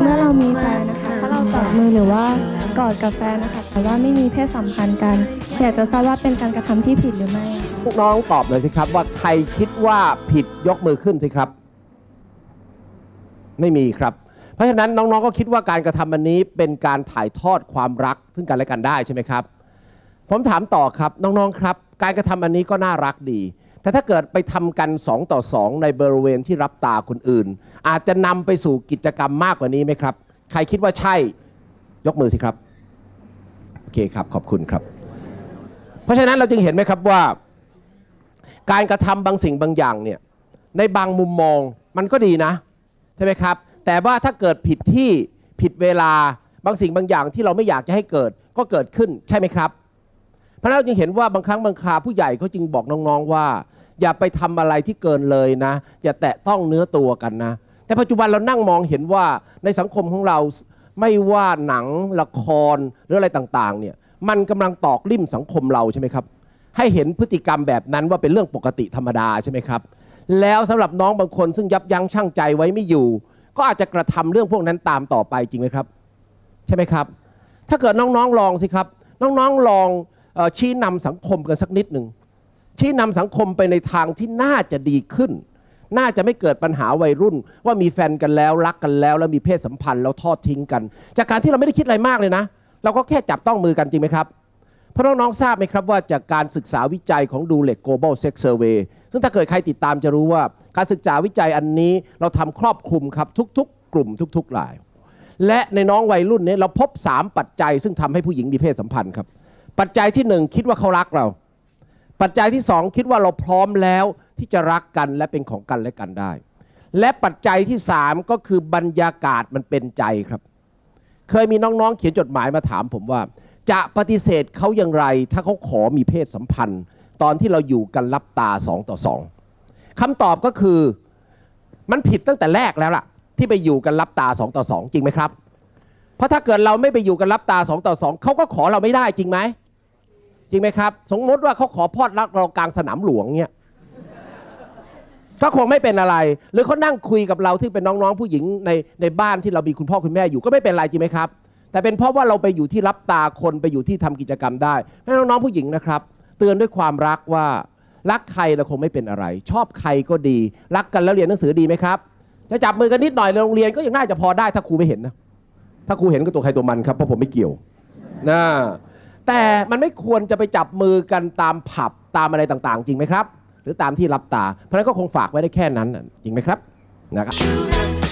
เมื่อเรามีแฟนนะคะถ้าเราจับมือหรือว่ากอดกับแฟนนะคะ แต่ว่าไม่มีเพศสัมพันธ์กัน อยากจะทราบว่าเป็นการกระทำที่ผิดหรือไม่ พวกน้องตอบหน่อยสิครับ ว่าใครคิดว่าผิดยกมือขึ้นสิครับ ไม่มีครับ เพราะฉะนั้นน้องๆก็คิดว่าการกระทำอันนี้เป็นการถ่ายทอดความรักซึ่งกันและกันได้ใช่ไหมครับ ผมถามต่อครับน้องๆครับ การกระทำอันนี้ก็น่ารักดี แต่ถ้าเกิดไปทำกัน 2 ต่อ 2 ในบริเวณที่รับตาคนอื่น อาจจะนำไปสู่กิจกรรมมากกว่านี้ไหมครับ ใครคิดว่าใช่ยกมือสิครับโอเคครับขอบคุณครับ เพราะฉะนั้นเราจึงเห็นไหมครับว่า การกระทำบางสิ่งบางอย่างเนี่ยในบางมุมมองมันก็ดีนะใช่ไหมครับ แต่ว่าถ้าเกิดผิดที่ผิดเวลาบางสิ่งบางอย่างที่เราไม่อยากจะให้เกิดก็เกิดขึ้นใช่ไหมครับ พระฉะนั้นเราจึงเห็นว่าบางครั้งบางคราผู้ใหญ่เขาจึงบอกน้องๆว่า อย่าไปทำอะไรที่เกินเลยนะ อย่าแตะต้องเนื้อตัวกันนะ แต่ปัจจุบันเรานั่งมองเห็นว่าในสังคมของเราไม่ว่าหนังละครหรืออะไรต่างๆเนี่ยมันกำลังตอกลิ่มสังคมเราใช่ไหมครับให้เห็นพฤติกรรมแบบนั้นว่าเป็นเรื่องปกติธรรมดาใช่ไหมครับ แล้วสำหรับน้องบางคนซึ่งยับยั้งชั่งใจไว้ไม่อยู่ ก็อาจจะกระทำเรื่องพวกนั้นตามต่อไปจริงไหมครับ ใช่ไหมครับ ถ้าเกิดน้องๆลองสิครับ น้องๆลองเออ ชี้นำสังคมกันสักนิดหนึ่งชี้นำสังคมไปในทางที่น่าจะดีขึ้น น่าจะไม่เกิดปัญหาวัยรุ่น ว่ามีแฟนกันแล้วรักกันแล้ว แล้วมีเพศสัมพันธ์แล้วทอดทิ้งกัน จากการที่เราไม่ได้คิดอะไรมากเลยนะ เราก็แค่จับต้องมือกันจริงไหมครับเพราะน้องๆทราบไหมครับว่าจากการศึกษาวิจัยของดูเล็ก global sex survey ซึ่งถ้าเกิดใครติดตามจะรู้ว่า การศึกษาวิจัยอันนี้เราทำครอบคลุมครับทุกๆ กลุ่มทุกๆราย และในน้องวัยรุ่นเนี้เราพบ 3 ปัจจัย ซึ่งทำให้ผู้หญิงมีเพศสัมพันธ์ครับ ปัจจัยที่1คิดว่าเขารักเรา ปัจจัยที่2คิดว่าเราพร้อมแล้วที่จะรักกันและเป็นของกันและกันได้ และปัจจัยที่3ก็คือบรรยากาศมันเป็นใจครับ เคยมีน้องๆ เขียนจดหมายมาถามผมว่า จะปฏิเสธเขาอย่างไร ถ้าเขาขอมีเพศสัมพันธ์ ตอนที่เราอยู่กันรับตาสองต่อสองคำตอบก็คือมันผิดตั้งแต่แรกแล้วล่ะ ที่ไปอยู่กันรับตาสองต่อสองจริงไหมครับ เพราะถ้าเกิดเราไม่ไปอยู่กันรับตาสองต่อสองเขาก็ขอเราไม่ได้จริงไหม จริงไหมครับ สมมติว่าเขาขอพอดรักเรากลางสนามหลวงเนี่ยก็คงไม่เป็นอะไร หรือเขานั่งคุยกับเราที่เป็นน้องๆผู้หญิงในในบ้านที่เรามีคุณพ่อคุณแม่อยู่ก็ไม่เป็นไรจริงไหมครับ แต่เป็นเพราะว่าเราไปอยู่ที่รับตาคนไปอยู่ที่ทำกิจกรรมได้ให้น้องๆผู้หญิงนะครับ เตือนด้วยความรักว่ารักใครเราคงไม่เป็นอะไร ชอบใครก็ดี รักกันแล้วเรียนหนังสือดีไหมครับ จะจับมือกันนิดหน่อยในโรงเรียนก็ยังน่าจะพอได้ถ้าครูไม่เห็นนะถ้าครูเห็นก็ตัวใครตัวมันครับเพราะผมไม่เกี่ยวนะ แต่มันไม่ควรจะไปจับมือกันตามผับตามอะไรต่างๆ จริงไหมครับ หรือตามที่รับตา เพราะฉะนั้นก็คงฝากไว้ได้แค่นั้นน่ะจริงไหมครับนะครับ